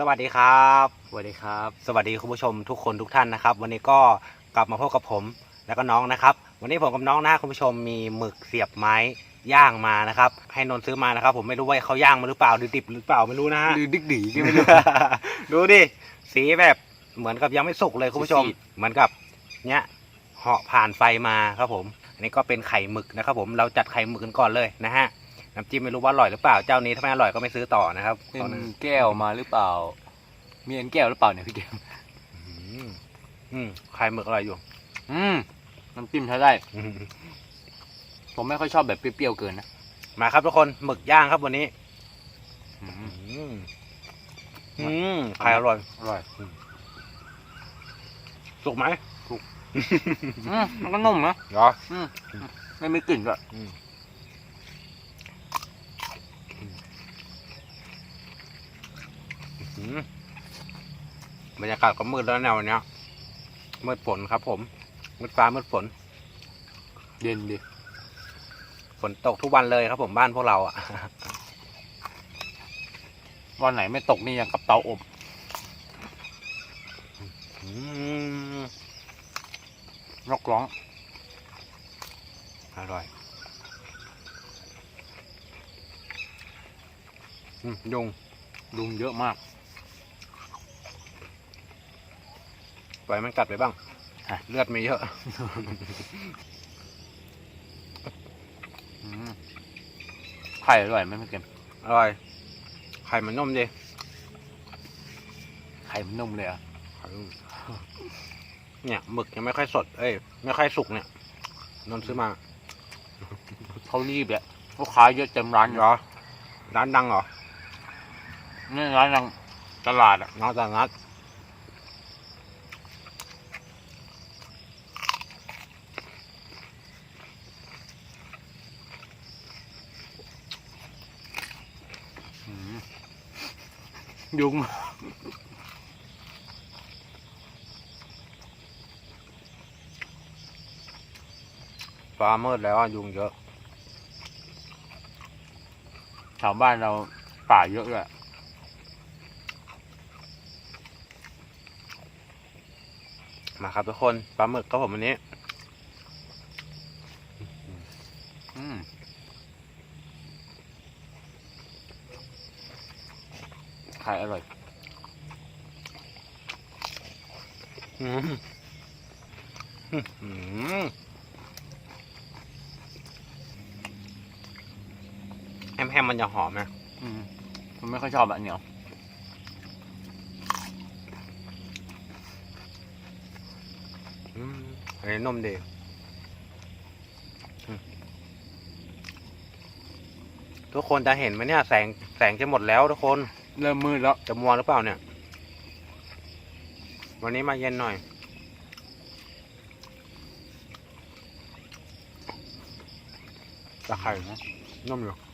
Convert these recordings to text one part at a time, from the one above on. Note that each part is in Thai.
สวัสดีครับ สวัสดีครับ สวัสดีคุณผู้ชมทุกคนทุกท่านนะครับ วันนี้ก็กลับมาพบกับผมแล้วก็น้องนะครับ วันนี้ผมกับน้องนะคุณผู้ชมมีหมึกเสียบไม้ย่างมานะครับ ให้นนท์ซื้อมานะครับ ผมไม่รู้ว่าเขาย่างมาหรือเปล่าหรือดิบหรือเปล่าไม่รู้นะฮะดื้อดึกดีก็ไม่รู้ ดูดิสีแบบเหมือนกับยังไม่สุกเลยคุณผู้ชมสีด เหมือนกับเนี้ยเหาะผ่านไฟมาครับผม อันนี้ก็เป็นไข่หมึกนะครับ ผมเราจัดไข่หมึกกันก่อนเลยนะฮะ น้ำจิ้มไม่รู้ว่าอร่อยหรือเปล่าเจ้านี้ถ้าไม่อร่อยก็ไม่ซื้อต่อนะครับเป็ตอนนนั้นแก้วมาหรือเปล่า มีอันแก้วหรือเปล่าเนี่ยพี่เกมอืมอืมไข่หมึกอร่อยอยู่อืมน้ำจิ้มใช้ได้ผมไม่ค่อยชอบแบบเปรี้ยวๆเกินนะมาครับทุกคนหมึกย่างครับวันนี้ อืมอืมอืมไข่อร่อยอร่อยสุกไหมอืมมันก็นุ่มนะเหรออืมไม่มีกลิ่นด้วยอืม บรรยากาศก็มืดแล้วแนวเนี้ยมืดฝนครับ ผมมืดฟ้ามืดฝน เย็นดีฝนตกทุกวันเลยครับ ผมบ้านพวกเราอะวันไหนไม่ตกนี่ยังกับเตาอบนกร้อง อร่อยอืมยุงลุงเยอะมาก ปล่อยมันกัดไปบ้างฮะเลือดมีเยอะอืมไข่อร่อยไหมพี่เกมอร่อย ไข่มันนุ่มดีไข่มันนุ่มเลยอะไข่นุ่มเนี่ยหมึกยังไม่ค่อยสด เอ้ยไม่ค่อยสุกเนี่ยนนท์ซื้อมาเขารีบแหละลูกค้าเยอะเต็มร้านเหรอร้านดังเหรอนี่ร้านยังตลาดอะน้องตลาดนัด อืม ยุงฟ้ามืดแล้วอะยุงเยอะแถวบ้านเราป่าเยอะเลยมาครับทุกคนปลาหมึกครับผมวันนี้ อืมไข่อร่อย อืมอืม แฮมแฮมมันจะหอมนะอืมผมไม่ค่อยชอบแบบเหนียวอืมอันนี้นุ่มดีอืมทุกคนจะเห็นไหมเนี่ย แสงแสงจะหมดแล้วทุกคนเริ่มมืดแล้วจะมัวหรือเปล่าเนี่ย วันนี้มาเย็นหน่อยแต่ไข่นะนุ่มอยู่มัน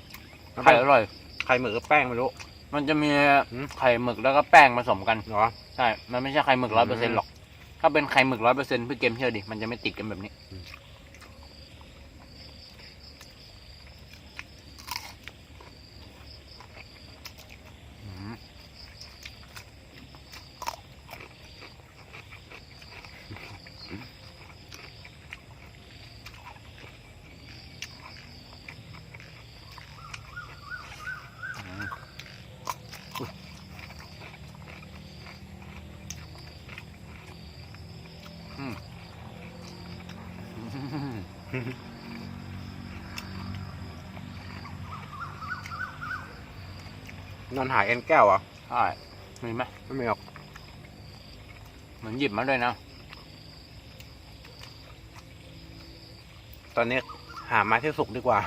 ไข่เป็นอร่อย ไข่หมึกกับแป้งไม่รู้ มันจะมีหืม ไข่หมึกแล้วก็แป้งผสมกัน เหรอ ใช่ มันไม่ใช่ไข่หมึกร้อยเปอร์เซ็นต์หรอก ถ้าเป็นไข่หมึกร้อยเปอร์เซ็นต์พี่เกมเชื่อดิ มันจะไม่ติดกันแบบนี้ อืม นอนหายเอ็นแก้วเหรอะใช่มีไหมไม่มีหรอกเหมือนหยิบมาด้วยนะ ตอนนี้หาไม้ที่สุกดีกว่า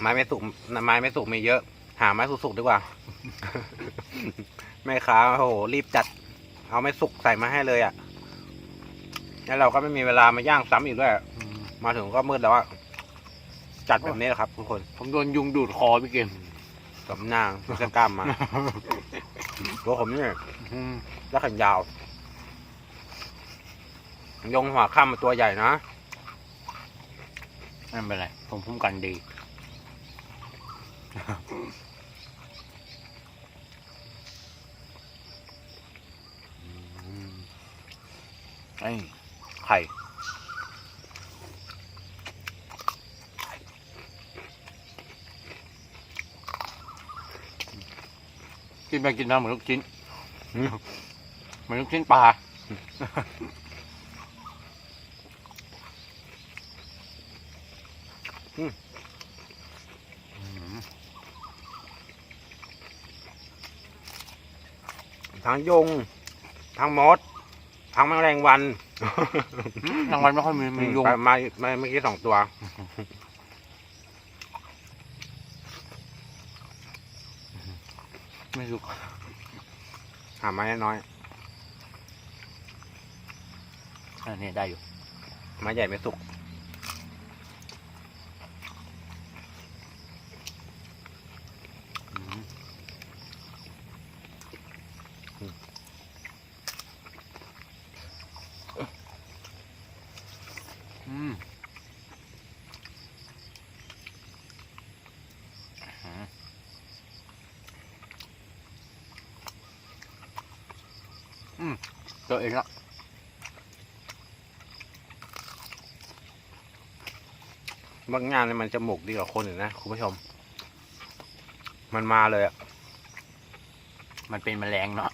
ไม้ไม่สุกไม้ไม่สุกมีเยอะ หาไม้สุกๆดีกว่า แม่ค้าโอ้โหรีบจัด เอาไม่สุกใส่มาให้เลยอะ่ะ แล้วเราก็ไม่มีเวลามาย่างซ้ำอีกด้วยอืมมาถึงก็มืดแล้วอะ จัดแบบนี้แหละครับทุกคน ผมโดนยุงดูดคอพี่เกมสำนางจะกล้ามมา ตัวผมนี่อืมแล้วขันยาว ยงหัวข้ามตัวใหญ่นะ ไม่เป็นไร ผมคุ้มกันดี ไอ้ไข่ กินไปกินมาเหมือนลูกชิ้นอืมเหมือนลูกชิ้นปลาทั้งยุงทั้งมดทั้งแมลงวัน รางวัลไม่ค่อยมีมียุงไปมามาเมื่อกี้สองตัว ไม่รู้หาไม้น้อยอันนี้ได้อยู่ ไม้ใหญ่ไม่สุก อืมอืมอืมอื มเจอเองละบางงานเนี่ยมันจมูกดีกว่าคนอื่นนะคุณผู้ชม มันมาเลยอะมันเป็นแมลงเนาะ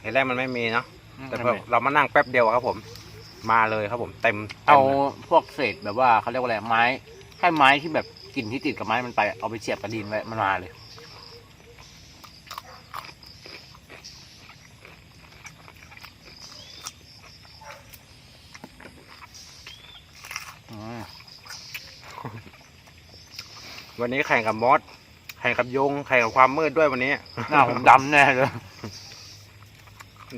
เห็นแรกมันไม่มีเนาะแต่แต่พอเรามานั่งแป๊บเดียวอะครับผม มาเลยครับผมเต็มต็เอามลยพวกเศษแบบว่าเขาเรียกว่าอะไรไม้ให้ไม้ที่แบบกลิ่นที่ติดกับไม้มันไปเอาไปเสียบกระดินไว้มันมาเลย วันนี้แข่งกับมดแข่งกับยุงแข่งกับความมืดด้วยวันนี้หน้าผมดำแน่เลย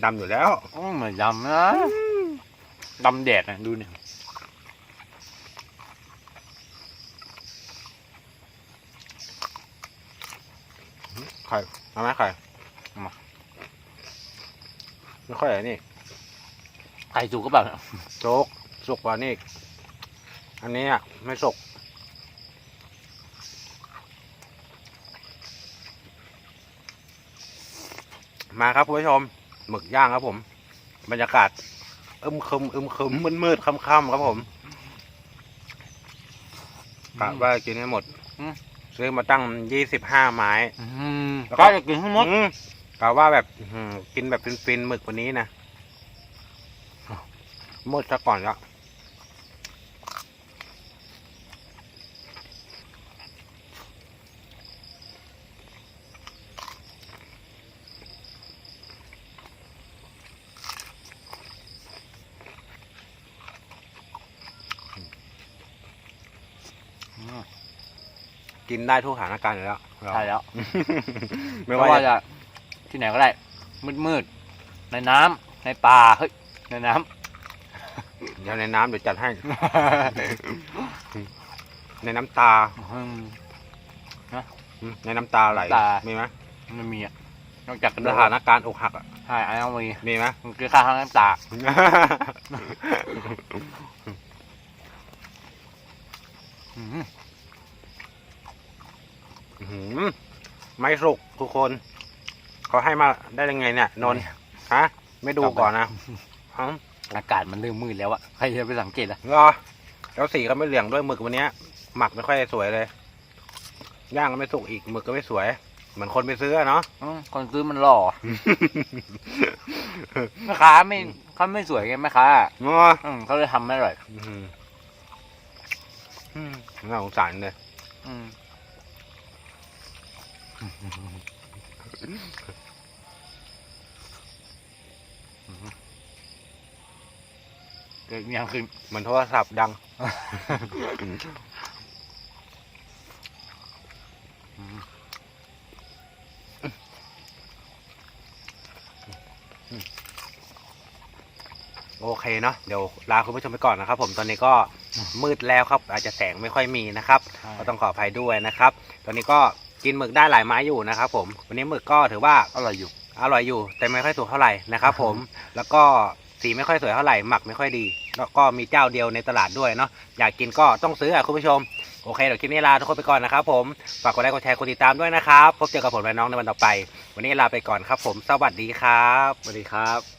ดำอยู่แล้วอืมเหมือนดำนะดำแดดนะดูเนี่ยไข่เอาไหมไข่ไม่ค่อยอะไรนี่ไข่สุกก็แบบโจ๊กสุกกว่านี่ อีกอันนี้อะ ไม่สุกมาครับคุณผู้ชมหมึกย่างครับผม บรรยากาศอึมครึมอึมครึมมืดมืดๆค่ำๆครับผมกะว่ากินให้หมดซื้อมาตั้งยี่สิบห้าไม้อืมแล้วก็ ก็จะกินทั้งหมดอืมกะว่าแบบอื้อหือกินแบบฟินๆหมึกวันนี้นะหมดซะก่อนแล้ว กินได้ทุกสถานการณ์อยู่แล้วเราใช่แล้ว ไม่ไม่ว่าว่าจะจะที่ไหนก็ได้ มืดมืดๆในน้ำในป่าเฮ้ยในน้เดี๋ยวในน้ำเดี๋ยวจัดให้ำในน้ำตาอืม อืมในน้ำตาไหลน้ำตา มีไหมมันมีอะนอกจากกระโดสดถานการณ์อกหักอะใช่อันนั้นมีมีไหม มันคือค่าทั้งน้ำตาอืมอื้อหือ ไม่สุกทุกคน เขาให้มาได้ยังไงเนี่ย นนท์ฮะ ไม่ดูก่อนนะฮะอากาศมันเริ่มมืดแล้วอะใครจะไปสังเกตล่ะรอแล้วสีก็ไม่เหลืองด้วยหมึกวันเนี้ย หมักไม่ค่อยสวยเลยย่างก็ไม่สุกอีกหมึกก็ไม่สวย เหมือนคนไปซื้ออะเนาะอืมคนซื้อมันหล่อแม่ค้าไม่เขาไม่สวยไงแม่ค้างออืมเขาเลยทำไม่อร่อยอื้อหืออืม น่าสงสารเลยเกิดมีอย่างขึ้นเหมือนโทรศัพท์ดังโอเคเนาะเดี๋ยวลาคุณผู้ชมไปก่อนนะครับผมตอนนี้ก็ มืดแล้วครับ อาจจะแสงไม่ค่อยมีนะครับ ก็ต้องขออภัยด้วยนะครับ ตอนนี้ก็กินหมึกได้หลายไม้อยู่นะครับ ผม วันนี้หมึกก็ถือว่าอร่อยอยู่ อร่อยอยู่ แต่ไม่ค่อยสุกเท่าไหร่นะครับ ผม แล้วก็สีไม่ค่อยสวยเท่าไหร่ หมักไม่ค่อยดี แล้วก็มีเจ้าเดียวในตลาดด้วยเนาะ อยากกินก็ต้องซื้ออะคุณผู้ชม โอเคเดี๋ยวคลิปนี้ลาทุกคนไปก่อนนะครับ ผม ฝากกดไลค์กดแชร์กดติดตามด้วยนะครับ พบเจอกับผมและน้องในวันต่อไป วันนี้ลาไปก่อนครับ ผม สวัสดีครับ สวัสดีครับ